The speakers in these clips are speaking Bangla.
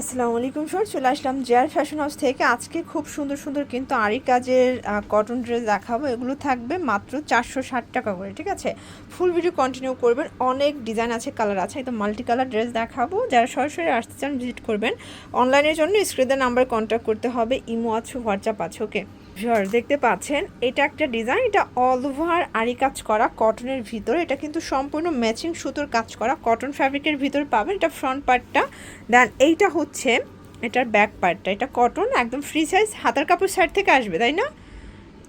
আসসালামু আলাইকুম স্যার চলে আসলাম জেয়ার ফ্যাশন হাউস থেকে। আজকে খুব সুন্দর সুন্দর কিন্তু আরি কাজের কটন ড্রেস দেখাবো। এগুলো থাকবে মাত্র চারশো ষাট টাকা করে, ঠিক আছে? ফুল ভিডিও কন্টিনিউ করবেন। অনেক ডিজাইন আছে কালার আছে। একদম মাল্টি কালার ড্রেস দেখাবো। যারা সরাসরি আসতে চান ভিজিট করবেন। অনলাইনের জন্য স্ক্রিনের নাম্বার কন্ট্যাক্ট করতে হবে। ইমো আছে হোয়াটসঅ্যাপ আছে ওকে ভিউয়ার দেখতে পাচ্ছেন, এটা একটা ডিজাইন, এটা অল ওভার আরি কাজ করা কটনের ভিতর, এটা কিন্তু সম্পূর্ণ ম্যাচিং সুতোর কাজ করা কটন ফ্যাব্রিকের ভিতর পাবেন, এটা ফ্রন্ট পার্টটা দেন এইটা হচ্ছে, এটার ব্যাক পার্টটা এটা কটন একদম ফ্রি সাইজ হাতার কাপড় সাইড থেকে আসবে, তাই না?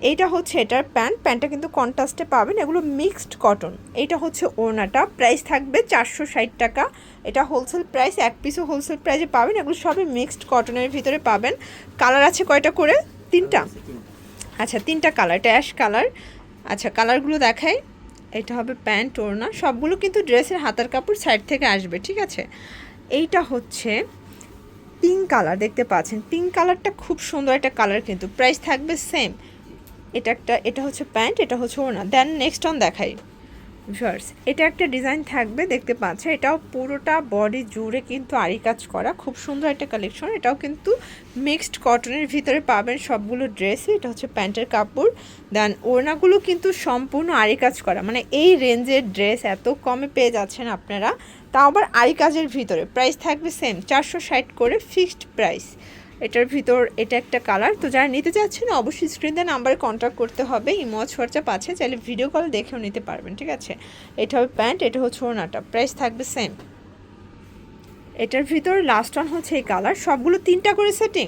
এইটা হচ্ছে এটার প্যান্ট প্যান্টটা কিন্তু কন্ট্রাস্টে পাবেন, এগুলো মিক্সড কটন এইটা হচ্ছে ওড়নাটা প্রাইস থাকবে চারশো ষাট টাকা। এটা হোলসেল প্রাইস এক পিসও হোলসেল প্রাইসে পাবেন, এগুলো সবই মিক্সড কটনের ভিতরে পাবেন। কালার আছে কয়টা করে? তিনটা। আচ্ছা তিনটা কালার ট্যাশ কালার আচ্ছা কালারগুলো দেখাই। এটা হবে প্যান্ট ওড়না, সবগুলো কিন্তু ড্রেসের হাতার কাপড় সাইড থেকে আসবে, ঠিক আছে? এইটা হচ্ছে পিঙ্ক কালার দেখতে পাচ্ছেন? পিঙ্ক কালারটা খুব সুন্দর একটা কালার কিন্তু। প্রাইস থাকবে সেম এটা একটা, এটা হচ্ছে প্যান্ট এটা হচ্ছে ওড়না। দেন নেক্সট অন দেখাই। ভিউয়ার্স, এটা একটা ডিজাইন থাকবে, দেখতে পাচ্ছে এটাও পুরোটা বডি জুড়ে কিন্তু আরি কাজ করা, খুব সুন্দর একটা কালেকশন, এটাও কিন্তু মিক্সড কটনের ভিতরে পাবেন সবগুলো ড্রেসই এটা হচ্ছে প্যান্টের কাপড়, দেন ওড়নাগুলো কিন্তু সম্পূর্ণ আরি কাজ করা মানে এই রেঞ্জের ড্রেস এত কমে পেয়ে যাচ্ছেন আপনারা, তাও আবার আরি কাজের ভিতরে প্রাইস থাকবে সেম চারশো ষাট করে ফিক্সড প্রাইস এটার ভিতর এটা একটা কালার তো যারা নিতে চাচ্ছেন অবশ্যই স্ক্রিনে নাম্বারে কন্ট্যাক্ট করতে হবে ইমোজ হোয়াটসঅ্যাপ আছে, চাইলে ভিডিও কল দেখেও নিতে পারবেন, ঠিক আছে? এটা হবে প্যান্ট এটা হচ্ছে ওনাটা প্রাইস থাকবে সেম এটার ভিতর লাস্ট ওয়ান হচ্ছে এই কালার সবগুলো তিনটা করে সেটিং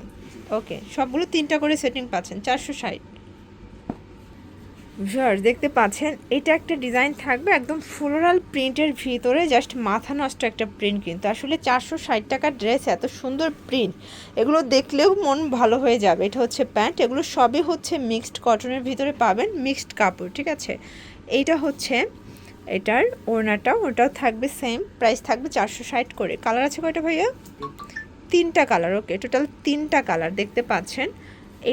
ওকে সবগুলো তিনটা করে সেটিং পাচ্ছেন, চারশো ষাট। ভিউয়ার্স, দেখতে পাচ্ছেন, এটা একটা ডিজাইন থাকবে একদম ফ্লোরাল প্রিন্টের ভিতরে জাস্ট মাথা নষ্ট একটা প্রিন্ট কিন্তু। আসলে চারশো ষাট টাকার ড্রেস এত সুন্দর প্রিন্ট এগুলো দেখলেও মন ভালো হয়ে যাবে। এটা হচ্ছে প্যান্ট এগুলো সবই হচ্ছে মিক্সড কটনের ভিতরে পাবেন মিক্সড কাপড়, ঠিক আছে? এইটা হচ্ছে এটার ওড়নাটা, ওটাও থাকবে সেম প্রাইস থাকবে চারশো ষাট করে। কালার আছে কয়টা ভাইয়া? তিনটা কালার ওকে টোটাল তিনটা কালার দেখতে পাচ্ছেন?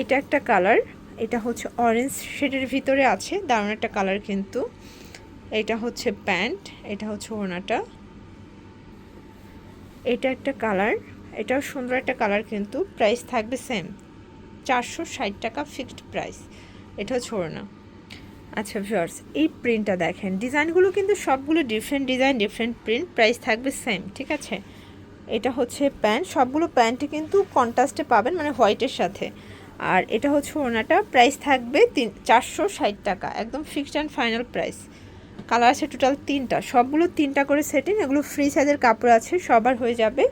এটা একটা কালার এটা হচ্ছে অরেঞ্জ শেডের ভিতরে আছে দারুণ একটা কালার কিন্তু। এটা হচ্ছে প্যান্ট, এটা হচ্ছে ওড়নাটা। এটা একটা কালার এটাও সুন্দর একটা কালার কিন্তু প্রাইস থাকবে সেম চারশো ষাট টাকা ফিক্সড প্রাইস এটা হচ্ছে ওড়না। আচ্ছা ভিউয়ার্স এই প্রিন্টটা দেখেন, ডিজাইনগুলো কিন্তু সবগুলো different design different print price থাকবে সেম ঠিক আছে? এটা হচ্ছে প্যান্ট, সবগুলো প্যান্টে কিন্তু কন্ট্রাস্টে পাবেন মানে হোয়াইটের সাথে। আর এটা হচ্ছে ওনাটা। প্রাইস থাকবে তিন, চারশো ষাট টাকা, একদম fixed and final price colour আছে টোটাল তিনটা। সবগুলো তিনটা করে সেটিং এগুলো ফ্রি সাইজের কাপড় আছে, সবার হয়ে যাবে।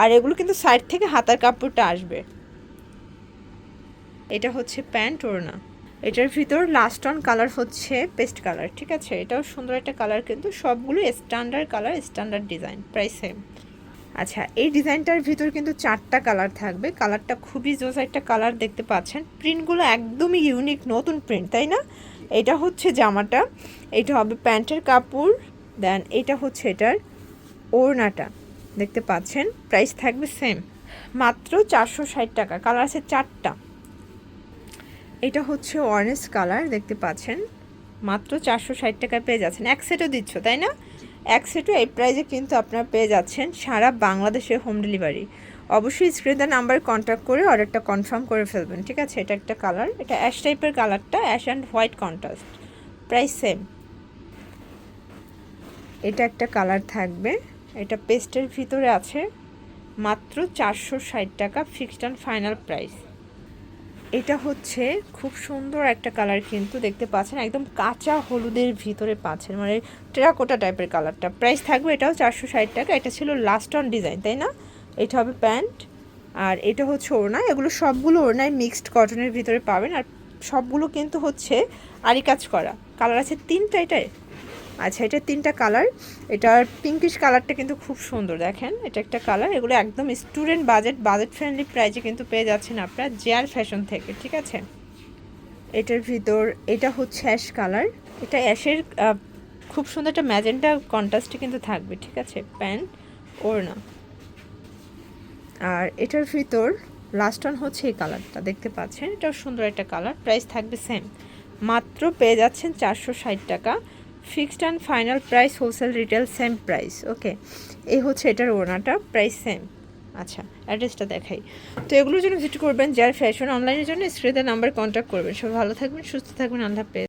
আর এগুলো কিন্তু সাইড থেকে হাতার কাপড়টা আসবে। এটা হচ্ছে প্যান্ট ওড়না। এটার ভিতর লাস্ট অন কালার হচ্ছে পেস্ট কালার ঠিক আছে? এটাও সুন্দর একটা কালার কিন্তু সবগুলো standard colour standard design price same আচ্ছা এই ডিজাইনটার ভিতর কিন্তু চারটা কালার থাকবে। কালারটা খুবই জোস একটা কালার দেখতে পাচ্ছেন। প্রিন্টগুলো একদমই ইউনিক, নতুন প্রিন্ট, তাই না? এটা হচ্ছে জামাটা, এটা হবে প্যান্টের কাপড়, দেন এটা হচ্ছে এটার ওড়নাটা। দেখতে পাচ্ছেন, প্রাইস থাকবে সেম মাত্র চারশো ষাট টাকা, কালার আছে চারটা। এটা হচ্ছে অরেঞ্জ কালার, দেখতে পাচ্ছেন। মাত্র চারশো ষাট টাকায় পেয়ে যাচ্ছেন। এক সেটও দিচ্ছ, তাই না? এক সেটও এই প্রাইজে কিন্তু আপনারা পেয়ে যাচ্ছেন সারা বাংলাদেশে হোম ডেলিভারি অবশ্যই স্ক্রিনে নাম্বার কন্ট্যাক্ট করে অর্ডারটা কনফার্ম করে ফেলবেন, ঠিক আছে? এটা একটা কালার এটা অ্যাশ টাইপের কালারটা ash and white contrast price same এটা একটা কালার থাকবে, এটা পেস্টের ভিতরে আছে মাত্র চারশো ষাট টাকা ফিক্সড অ্যান্ড ফাইনাল প্রাইস এটা হচ্ছে খুব সুন্দর একটা কালার কিন্তু দেখতে পাচ্ছেন। একদম কাঁচা হলুদের ভিতরে পাচ্ছেন। মানে টেরাকোটা টাইপের কালারটা প্রাইস থাকবে এটাও চারশো ষাট টাকা। এটা ছিল লাস্ট অন ডিজাইন তাই না? এটা হবে প্যান্ট আর এটা হচ্ছে ওড়না। এগুলো সবগুলো ওড়নায় মিক্সড কটনের ভিতরে পাবেন। আর সবগুলো কিন্তু হচ্ছে আরি কাজ করা। কালার আছে তিনটা এটাই আচ্ছা এটা তিনটা কালার। এটার পিঙ্কিশ কালারটা কিন্তু খুব সুন্দর, দেখেন। এটা একটা কালার, এগুলো একদম স্টুডেন্ট বাজেট বাজেট ফ্রেন্ডলি প্রাইজে কিন্তু পেয়ে যাচ্ছেন আপনারা জেয়ার ফ্যাশন থেকে, ঠিক আছে? এটার ভিতর, এটা হচ্ছে অ্যাশ কালার এটা অ্যাশের খুব সুন্দর একটা ম্যাজেন্টা কন্ট্রাস্টে কিন্তু থাকবে, ঠিক আছে? প্যান্ট ওড়না। আর এটার ভিতর লাস্ট ওয়ান হচ্ছে এই কালারটা, দেখতে পাচ্ছেন? এটাও সুন্দর একটা কালার প্রাইস থাকবে সেম মাত্র পেয়ে যাচ্ছেন চারশো ষাট টাকা। Fixed and final price wholesale retail same price, okay? এই হচ্ছে এটার ওনাটা প্রাইস সেম। আচ্ছা অ্যাড্রেসটা দেখাই। তো এগুলোর জন্য ভিজিট করবেন, যার ফ্যাশন অনলাইনের জন্য স্ক্রিনের নাম্বার কন্ট্যাক্ট করবেন। সব ভালো থাকবেন, সুস্থ থাকবেন আন্ধার হাফেজ।